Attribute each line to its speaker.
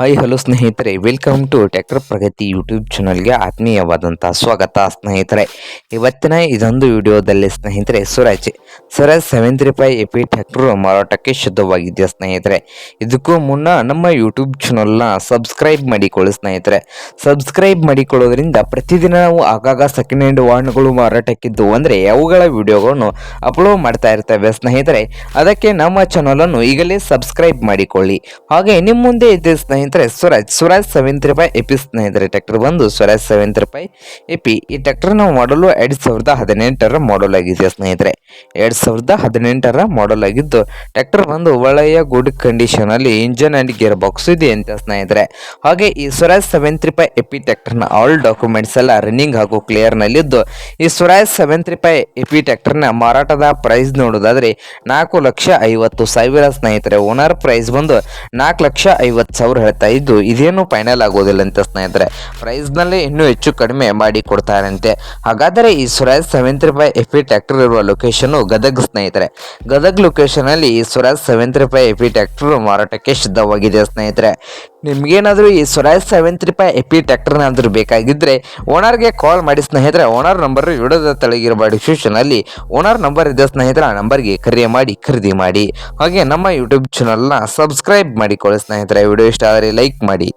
Speaker 1: Hi hello ಸ್ನೇಹಿತರೆ. Welcome to tractor Pragati YouTube ಚಾನಲ್ಗೆ ಆತ್ಮೀಯವಾದಂಥ ಸ್ವಾಗತ ಸ್ನೇಹಿತರೆ. ಇವತ್ತಿನ ಇದೊಂದು ವಿಡಿಯೋದಲ್ಲಿ ಸ್ನೇಹಿತರೆ Swaraj Swaraj seven three five A P tractor ಮಾರಾಟಕ್ಕೆ ಶುದ್ಧವಾಗಿದೆ ಸ್ನೇಹಿತರೆ? ಇದಕ್ಕೂ ಮುನ್ನ ನಮ್ಮ ಯೂಟ್ಯೂಬ್ ಚಾನಲ್ನ ಸಬ್ಸ್ಕ್ರೈಬ್ ಮಾಡಿಕೊಳ್ಳಿ ಸ್ನೇಹಿತರೆ. ಸಬ್ಸ್ಕ್ರೈಬ್ ಮಾಡಿಕೊಳ್ಳೋದ್ರಿಂದ ಪ್ರತಿದಿನ ನಾವು ಆಗಾಗ ಸೆಕೆಂಡ್ ಹ್ಯಾಂಡ್ ವಾಹನಗಳು ಮಾರಾಟಕ್ಕಿದ್ದು ಅಂದರೆ ಅವುಗಳ ವಿಡಿಯೋಗಳನ್ನು ಅಪ್ಲೋಡ್ ಮಾಡ್ತಾ ಇರ್ತೇವೆ ಸ್ನೇಹಿತರೆ. ಅದಕ್ಕೆ ನಮ್ಮ ಚಾನಲನ್ನು ಈಗಲೇ ಸಬ್ಸ್ಕ್ರೈಬ್ ಮಾಡಿಕೊಳ್ಳಿ. ಹಾಗೆ ನಿಮ್ಮ ಮುಂದೆ ಇದೆ ಸ್ನೇಹಿತರೆ Swaraj Swaraj seven three five AP ಸ್ನೇಹಿತರೆ, ಟ್ರ್ಯಾಕ್ಟರ್ ಬಂದು Swaraj seven three five AP ಈ ಟ್ರ್ಯಾಕ್ಟರ್ ನಾವು ಮಾಡಲು ಎರಡು ಸಾವಿರದ ಹದಿನೆಂಟರ ಮಾಡಲ್ ಆಗಿದೆ ಸ್ನೇಹಿತರೆ? ಎರಡು ಸಾವಿರದ ಹದಿನೆಂಟರ ಮಾಡಲ್ ಆಗಿದ್ದು, ಟ್ರ್ಯಾಕ್ಟರ್ ಬಂದು ಒಳ್ಳೆಯ ಗುಡ್ ಕಂಡೀಷನ್ ಅಲ್ಲಿ ಇಂಜನ್ ಅಂಡ್ ಗೇರ್ ಬಾಕ್ಸ್ ಇದೆ ಅಂತ ಸ್ನೇಹಿತರೆ. ಹಾಗೆ ಈ Swaraj seven three five AP ಟ್ರ್ಯಾಕ್ಟರ್ನ ಆಲ್ ಡಾಕ್ಯುಮೆಂಟ್ಸ್ ಎಲ್ಲ ರನ್ನಿಂಗ್ ಹಾಗೂ ಕ್ಲಿಯರ್ ನಲ್ಲಿದ್ದು, ಈ Swaraj seven three five AP ಟ್ರ್ಯಾಕ್ಟರ್ನ ಮಾರಾಟದ ಪ್ರೈಸ್ ನೋಡೋದಾದ್ರೆ ನಾಲ್ಕು ಲಕ್ಷ ಐವತ್ತು ಸಾವಿರ ಸ್ನೇಹಿತರೆ. ಓನರ್ ಪ್ರೈಸ್ ಬಂದು ನಾಲ್ಕು ಲಕ್ಷ ಐವತ್ತು ಸಾವಿರ ಹೇಳ್ತಾ ಇದ್ದು ಇದೇನು ಫೈನಲ್ ಆಗೋದಿಲ್ಲ ಅಂತ ಸ್ನೇಹಿತರೆ ಪ್ರೈಸ್ನಲ್ಲಿ ಇನ್ನೂ ಹೆಚ್ಚು ಕಡಿಮೆ ಮಾಡಿ ಕೊಡ್ತಾರಂತೆ. ಹಾಗಾದರೆ ಈ Swaraj three five F E ಇರುವ ಲೊಕೇಶನ್ ಗದಗ್ ಸ್ನೇಹಿತರೆ. ಗದಗ್ ಲೊಕೇಶನ್ ಅಲ್ಲಿ ಈ Swaraj three five F E ಮಾರಾಟಕ್ಕೆ ಸಿದ್ಧವಾಗಿದೆ ಸ್ನೇಹಿತರೆ. ನಿಮ್ಗೇನಾದರೂ ಈ Swaraj seven three five AP ಟ್ಯಾಕ್ಟರ್ನಾದರೂ ಬೇಕಾಗಿದ್ದರೆ ಓನರ್ಗೆ ಕಾಲ್ ಮಾಡಿ ಸ್ನೇಹಿತರೆ, ಓನರ್ ನಂಬರ್ ವಿಡಿಯೋದ ತೆಳಗಿರುವ ಡಿಸ್ಕ್ರಿಪ್ಷನಲ್ಲಿ ಓನರ್ ನಂಬರ್ ಇದೆ ಸ್ನೇಹಿತರೆ, ಆ ನಂಬರ್ಗೆ ಕರೆ ಮಾಡಿ, ಖರೀದಿ ಮಾಡಿ. ಹಾಗೆ ನಮ್ಮ ಯೂಟ್ಯೂಬ್ ಚಾನಲ್ನ ಸಬ್ಸ್ಕ್ರೈಬ್ ಮಾಡಿಕೊಳ್ಳಿ ಸ್ನೇಹಿತರೆ. ವಿಡಿಯೋ ಇಷ್ಟ ಆದರೆ ಲೈಕ್ ಮಾಡಿ.